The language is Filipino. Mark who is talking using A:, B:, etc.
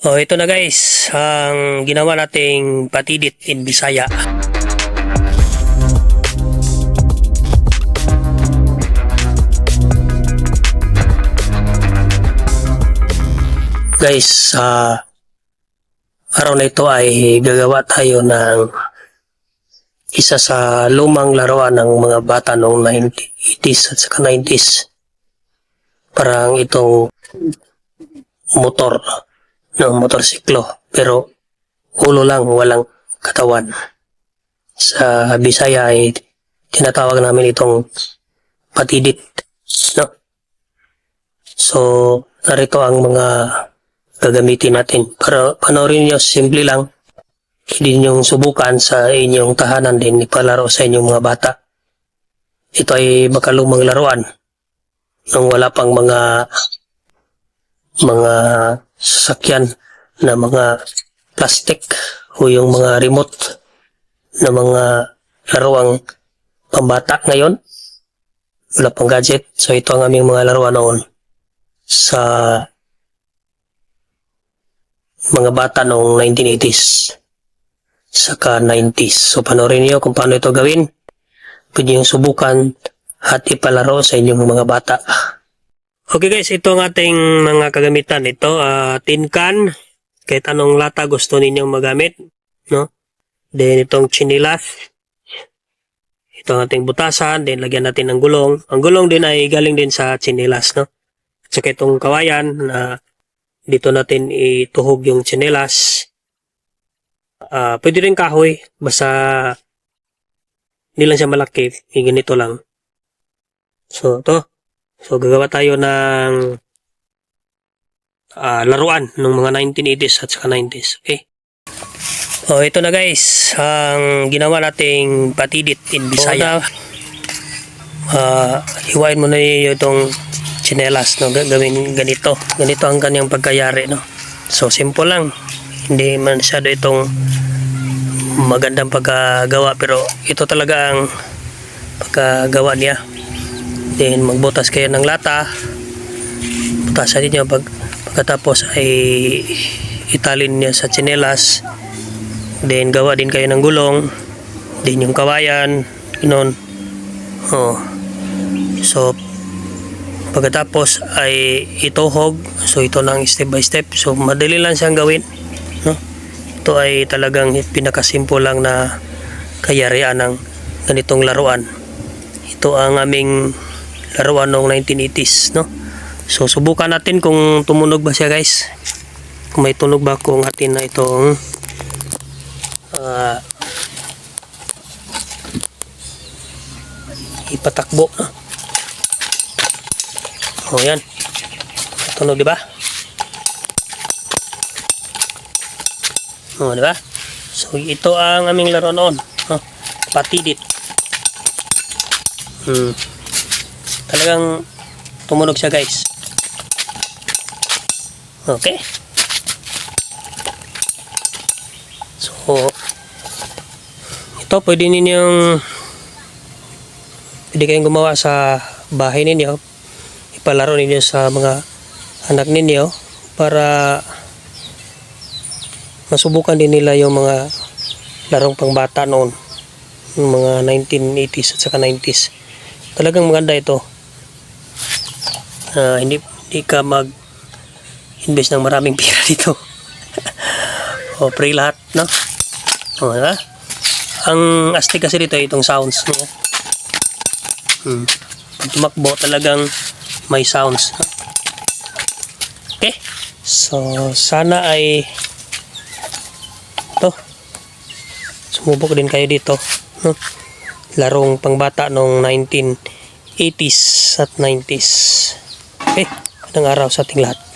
A: Oh, ito na guys, ang ginawa nating patidit in Bisaya. Guys, sa araw na ito ay gagawa tayo ng isa sa lumang laruan ng mga bata noong 90s at saka 90s. Parang itong motor ng motorsiklo pero ulo lang walang katawan. Sa Bisaya ay tinatawag namin itong patidit no so narito ang mga gagamitin natin. Para panoorin niyo simple lang. Hindi niyo subukan sa inyong tahanan din ipalaro sa inyong mga bata. Ito ay makalumang laruan. Nung wala pang mga mga sasakyan na mga plastic o yung mga remote na mga laruang pambata ngayon. Wala pang gadget. So ito ang aming mga laruan noon sa mga bata noong 1980s saka 90s. So panoorin niyo kung paano ito gawin. Pwede yung subukan at ipalaro sa inyong mga bata. Okay guys, ito ang ating mga kagamitan. Ito, ah, tin can. Kahit anong lata gusto ninyong magamit. No? Then itong chinilas. Ito ang ating butasan. Then lagyan natin ng gulong. Ang gulong din ay galing din sa chinilas. No? At saka itong kawayan na dito natin ituhog yung chinilas. Ah, pwede rin kahoy. Basta hindi lang siya malaki. Yung ganito lang. So, to. So gagawa tayo ng ah, laruan ng mga 1980s at saka 90s. Okay? Oh, ito na guys, ang ginawa nating patidit in Bisaya. Ah, hiwain mo na itong chinelas, no? Ga- Gawin ganito. Ganito ang kanyang pagkayari, no? So, simple lang. Hindi man masyado itong magandang pagkagawa, pero ito talaga ang pagkagawa niya. Then magbutas kayo ng lata. Butasan niyo pag pagkatapos ay italin niya sa tsinelas. Then gawa din kayo ng gulong. Then yung kawayan, ganoon. Oh. So pagkatapos ay ituhog. So ito na ang step by step. So madali lang siyang gawin, no? Ito ay talagang pinakasimple lang na kayarian ng ganitong laruan. Ito ang aming laruan noong 1980s, no? So, subukan natin kung tumunog ba siya, guys. Kung may tunog ba kung atin na itong ah, ipatakbo, no? Oh, yan. Tunog, di ba? Oh, di ba? So, ito ang aming laro noon. No? Patidit. Hmm talagang tumunog siya guys. Okay. So ito pwede ninyong pwede kayong gumawa sa bahay ninyo. Ipalaro ninyo sa mga anak ninyo para masubukan din nila yung mga larong pangbata noon. Yung mga 1980s at saka 90s talagang maganda ito Ah, hindi, hindi ka mag invest ng maraming pera dito. o, free lahat, no? O, diba? Ang astig kasi dito itong sounds, no? Hmm. Pag tumakbo, talagang may sounds, no? Okay? So, sana ay to sumubok din kayo dito, no? Larong pangbata noong 1980s at 90s. Okay, magandang araw sa ating lahat.